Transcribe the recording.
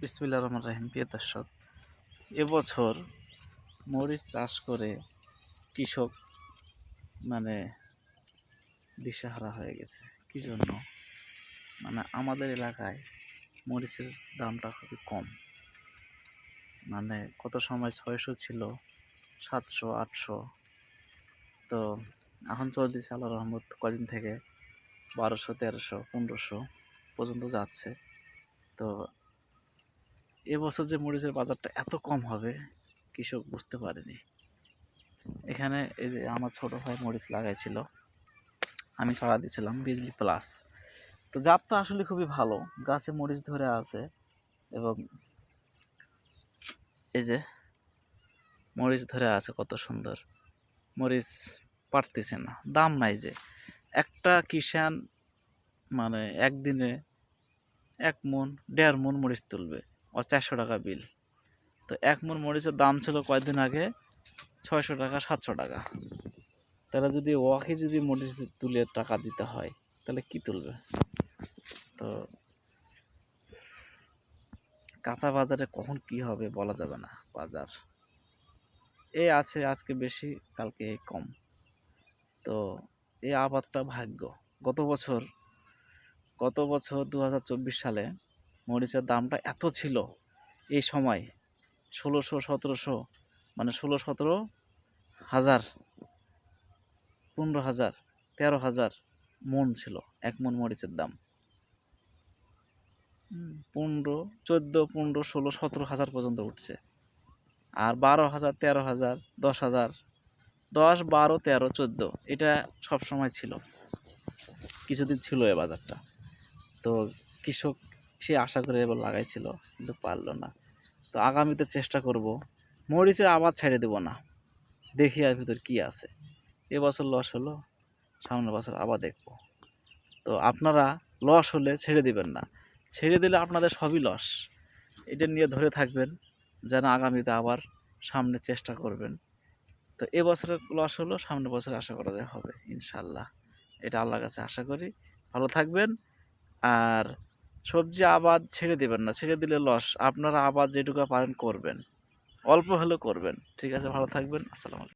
বিসমিল্লা রহমান রাহিম, প্রিয় দর্শক, এবছর মরিচ চাষ করে কৃষক মানে দিশাহারা হয়ে গেছে। কি জন্য? মানে আমাদের এলাকায় মরিচের দামটা খুবই কম। মানে কত সময় ছয়শো ছিল, সাতশো, আটশো। তো এখন চলতেছে আল্লাহ রহমত, কদিন থেকে বারোশো, তেরোশো, পনেরোশো পর্যন্ত যাচ্ছে। তো এবছর যে মরিচের বাজারটা এত কম হবে, কৃষক বুঝতে পারেনি। এখানে এই যে আমার ছোট ভাই মরিচ লাগাইছিল, আমি ছড়া দিয়েছিলাম বিজলি প্লাস। তো জাতটা আসলে খুবই ভালো, গাছে মরিচ ধরে আছে এবং এই যে মরিচ ধরে আছে কত সুন্দর। মরিচ পারতেছে না, দাম নাই যে। একটা কিষান মানে একদিনে এক মন, দেড় মন মরিচ তুলবে। ও চারশো টাকা বিল তো এক মন মরিচের দাম ছিল কয়েকদিন আগে ছয়শো টাকা, সাতশো টাকা। তাহলে যদি ওয়াকে যদি মরিচ তুলে টাকা দিতে হয়, তাহলে কি তুলবে? তো কাঁচা বাজারে কখন কি হবে বলা যাবে না, বাজার। এ আছে আজকে বেশি, কালকে কম। তো এই আবাদটা ভাগ্য। গত বছর গত বছর দু হাজার চব্বিশ সালে মরিচের দামটা এত ছিল এই সময় ষোলোশো সতেরোশো মানে ষোলো সতেরো হাজার পনেরো হাজার তেরো হাজার মন ছিল এক মন মরিচের দাম। পনেরো চোদ্দ পনেরো ষোলো সতেরো হাজার পর্যন্ত উঠছে। আর বারো হাজার তেরো হাজার দশ হাজার দশ বারো তেরো চোদ্দ এটা সব সময় ছিল। কিছুদিন ছিল এ বাজারটা। তো কৃষক সে আশা করে এবার লাগাইছিল, কিন্তু পারল না। তো আগামীতে চেষ্টা করব। মরিচের আবার ছেড়ে দেব না। দেখি আর ভিতর কী আছে। এবছর লস হলো, সামনের বছর আবার দেখব। তো আপনারা লস হলে ছেড়ে দিবেন না। ছেড়ে দিলে আপনাদের সবই লস এটা নিয়ে ধরে থাকবেন, যেন আগামীতে আবার সামনে চেষ্টা করবেন। তো এবছরের লস হলো, সামনের বছর আশা করা যায় হবে ইনশাল্লাহ এটা আল্লাহর কাছে আশা করি। ভালো থাকবেন, আর সবজি আবাদ ছেড়ে দেবেন না, ছেড়ে দিলে লস। আপনারা আবাদ যেটুকু পারেন করবেন। অল্প হলেও করবেন। ঠিক আছে, ভালো থাকবেন। আসসালামু আলাইকুম।